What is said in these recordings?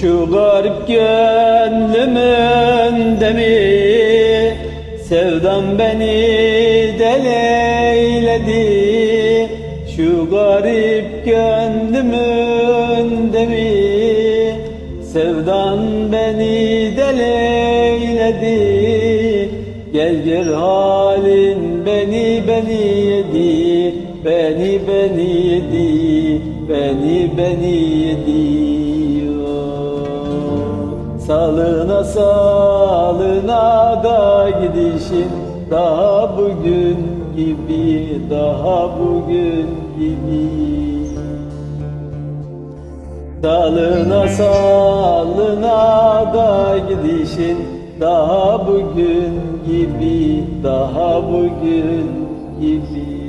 Şu garip gönlümün demi Sevdam beni deleyledi. Şu garip gönlümün demi Sevdan beni deleyledi. Gel gel halin beni beni yedi Beni beni yedi Beni beni yedi Salına salına da gidişin Daha bugün gibi Daha bugün gibi. Salına salına da gidişin Daha bugün gibi Daha bugün gibi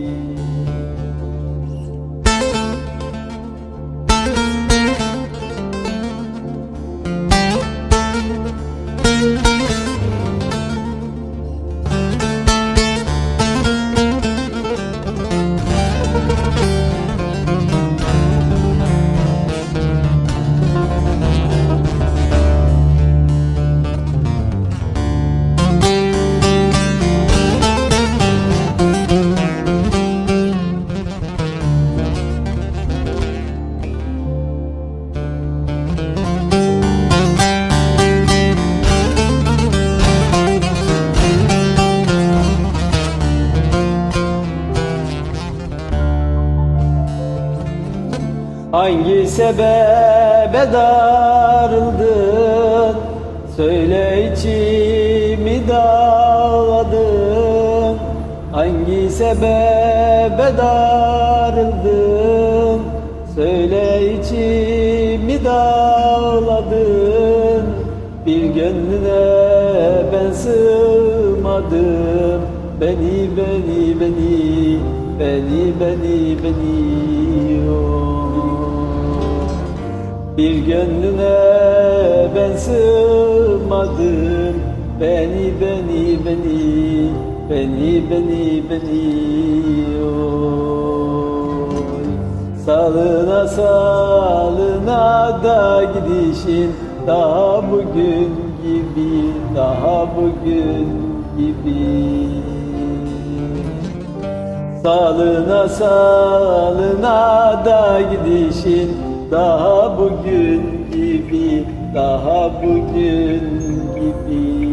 Hangi sebebe darıldın Söyle içimi dağladın Hangi sebebe darıldın Söyle içimi dağladın Bir gönlüne ben sığmadım Beni beni beni Beni beni beni oh. Bir gönlüne ben sığmadım. Beni beni beni Beni beni beni oy. Salına salına da gidişin. Daha bugün gibi Daha bugün gibi. Salına salına da gidişin Daha bugün gibi Daha bugün gibi